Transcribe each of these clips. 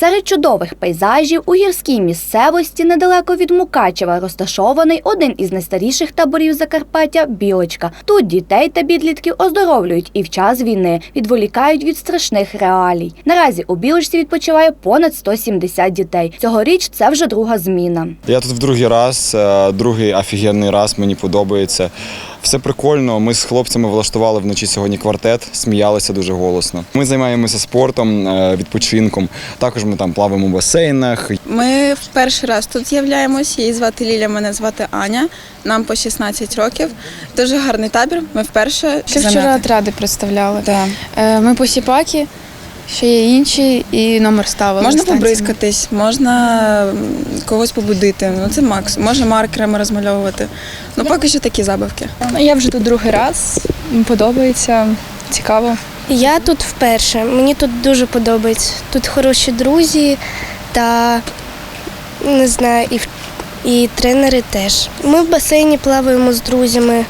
Серед чудових пейзажів у гірській місцевості недалеко від Мукачева розташований один із найстаріших таборів Закарпаття Білочка. Тут дітей та підлітків оздоровлюють і в час війни відволікають від страшних реалій. Наразі у Білочці відпочиває понад 170 дітей. Цьогоріч це вже друга зміна. Я тут в другий раз, е, другий офігенний раз, мені подобається. Все прикольно. Ми з хлопцями влаштували вночі сьогодні квартет, сміялися дуже голосно. Ми займаємося спортом, е, відпочинком. Також ми там плаваємо в басейнах. Ми в перший раз тут з'являємось. Її звати Ліля, мене звати Аня. Нам по 16 років. Дуже гарний табір. Ми вперше Ще вчора отради представляли. Да. Е, Ми посіпаки, ще є інші, і номер ставили. Можна станції. побризкатись, можна когось побудити. Ну це макс. Можна маркерами розмальовувати. Ну поки що такі забавки. Я вже тут другий раз. Подобається, цікаво. Я тут вперше. Мені тут дуже подобається. Тут хороші друзі та не знаю, і, і тренери теж. Ми в басейні плаваємо з друзями.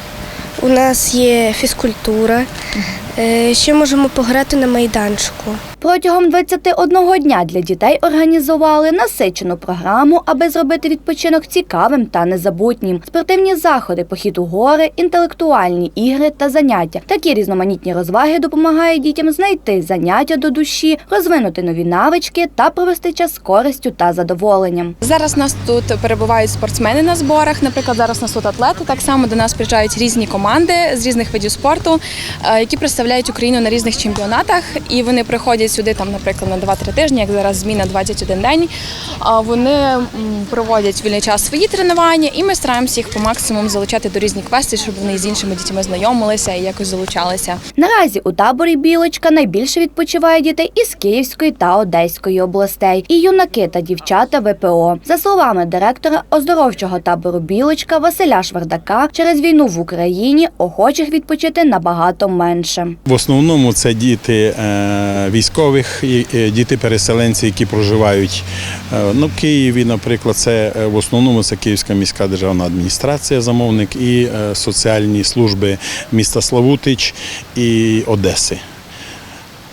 У нас є фізкультура. Е, Ще можемо пограти на майданчику. Протягом 21 дня для дітей організували насичену програму, аби зробити відпочинок цікавим та незабутнім. Спортивні заходи, похід у гори, інтелектуальні ігри та заняття. Такі різноманітні розваги допомагають дітям знайти заняття до душі, розвинути нові навички та провести час з користю та задоволенням. Зараз нас тут перебувають спортсмени на зборах. Наприклад, зараз нас тут атлети. Так само до нас приїжджають різні команди з різних видів спорту, е, які представляють Україну на різних чемпіонатах. І вони приходять сюди, там, наприклад, на 2-3 тижні, як зараз зміна 21 день. А Вони проводять вільний час свої тренування, і ми стараємося їх по максимуму залучати до різних квестів, щоб вони з іншими дітьми знайомилися і якось залучалися. Наразі у таборі Білочка найбільше відпочиває дітей із Київської та Одеської областей, і юнаки та дівчата ВПО. За словами директора оздоровчого табору Білочка Василя Швардака, через війну в Україні охочих відпочити набагато менше. В основному це діти е, військових, е, діти переселенці, які проживають е, ну, в Києві, наприклад, це е, в основному це Київська міська державна адміністрація, замовник і соціальні служби міста Славутич і Одеси.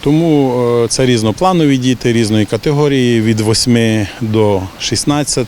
Тому це різнопланові діти різної категорії від 8 до 16.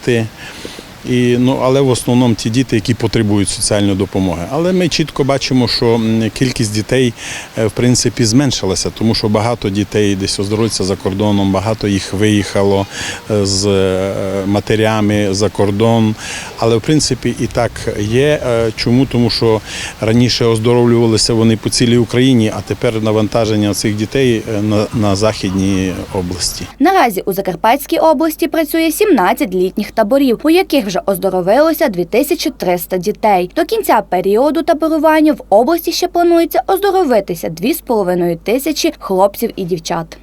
І, ну, але в основному ті діти, які потребують соціальної допомоги. Але ми чітко бачимо, що кількість дітей е, в принципі зменшилася, тому що багато дітей десь оздоровуються за кордоном, багато їх виїхало е, з е, матерями за кордон. Але в принципі і так є. Чому? Тому що раніше оздоровлювалися вони по цілій Україні, а тепер навантаження цих дітей на, на західній області. Наразі у Закарпатській області працює 17 літніх таборів, у яких вже оздоровилося 2300 дітей. До кінця періоду таборування в області ще планується оздоровитися 2,5 тисячі хлопців і дівчат.